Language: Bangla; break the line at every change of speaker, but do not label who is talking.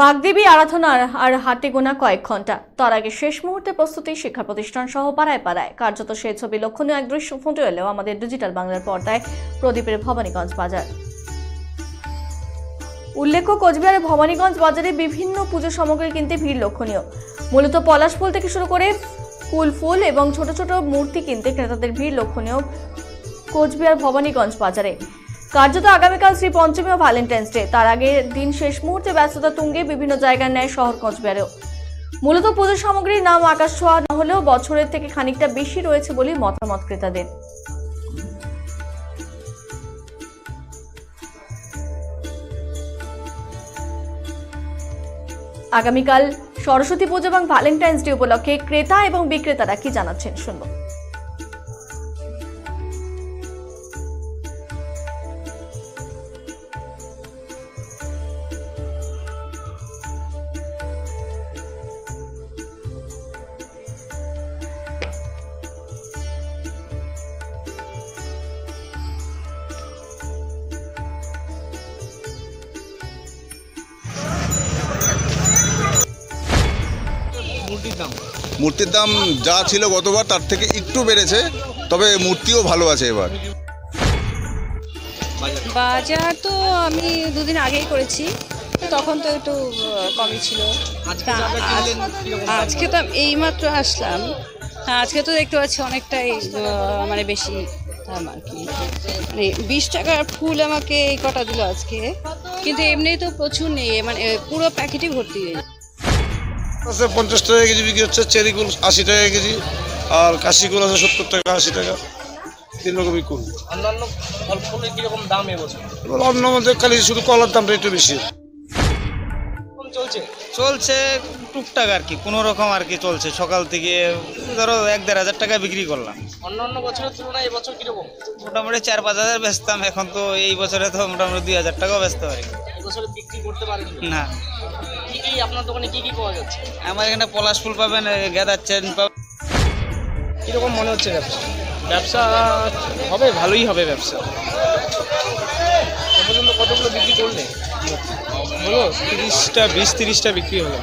বাগদেবী আরাধনার আর হাতে গোনা কয়েক ঘণ্টা তার আগে শেষ মুহূর্তে প্রস্তুতি শিক্ষা প্রতিষ্ঠান সহ পাড়ায় পাড়ায়। কার্যত সেই ছবি লক্ষণীয় এক দৃশ্য ফুটে এলেও আমাদের ডিজিটাল বাংলার পর্দায় প্রদীপের ভবানীগঞ্জ বাজার। উল্লেখ্য, কোচবিহারের ভবানীগঞ্জ বাজারে বিভিন্ন পুজো সামগ্রী কিনতে ভিড় লক্ষণীয়। মূলত পলাশ ফুল থেকে শুরু করে কুল ফুল এবং ছোট ছোট মূর্তি কিনতে ক্রেতাদের ভিড় লক্ষণীয় কোচবিহার ভবানীগঞ্জ বাজারে। কার্যত আগামীকাল শ্রী পঞ্চমী ও ভ্যালেন্টাইন্স ডে তার আগে দিন শেষ মুহূর্তে ব্যস্ততা তুঙ্গে বিভিন্ন জায়গায় নেয় শহর কোচবিহারেও মূলত পুজো সামগ্রীর নাম আকাশ ছোঁয়া না হলেও বছরের থেকে খানিকটা বেশি রয়েছে বলেই মতামত ক্রেতাদের। আগামীকাল সরস্বতী পুজো এবং ভ্যালেন্টাইন্স ডে উপলক্ষে ক্রেতা এবং বিক্রেতারা কি জানাচ্ছেন শুনব।
মূর্তির দাম? যা ছিল গতবার তার থেকে একটু বেড়েছে তবে মূর্তিও ভালো আছে এবার।
বাজার তো আমি দুদিন আগেই করেছি তখন তো একটু কমই ছিল। আজকে তো এইমাত্র আসলাম। হ্যাঁ, আজকে তো দেখতে পাচ্ছি অনেকটাই মানে বেশি দাম আর কি। মানে বিশ টাকার ফুল আমাকে এই কটা দিল আজকে। কিন্তু এমনি তো প্রচুর নেই মানে পুরো প্যাকেটই ভর্তি
আছে পঞ্চাশ টাকা কেজি বিক্রি হচ্ছে চেরিগুল আশি টাকা কেজি আর কাশিগুল আছে সত্তর টাকা আশি টাকা। তিন রকমই কুল।
অন্যান্য কীরকম দাম এবছর?
এবার অন্য মধ্যে খালি শুধু কলার দামটা একটু বেশি।
চলছে?
চলছে টুকটাক আর কি কোনো রকম আর কি চলছে। সকাল থেকে ধরো এক দেড় হাজার টাকা বিক্রি করলাম।
অন্যান্য বছরের তুলনায় এবছর কীরকম?
মোটামুটি চার পাঁচ হাজার বেচতাম এখন তো এই বছরে তো মোটামুটি দুই হাজার টাকাও বেচতে পারি।
এবছরে বিক্রি করতে পারেনি
না।
আপনার দোকানে কি কি পাওয়া যাচ্ছে?
আমার এখানে পলাশ ফুল পাবেন গেদার চেন পাবেন।
কীরকম মনে হচ্ছে ব্যবসা? ব্যবসা হবে ভালোই হবে ব্যবসা। এ পর্যন্ত কতগুলো বিক্রি করলে? হলো তিরিশটা বিশ তিরিশটা বিক্রি হলো।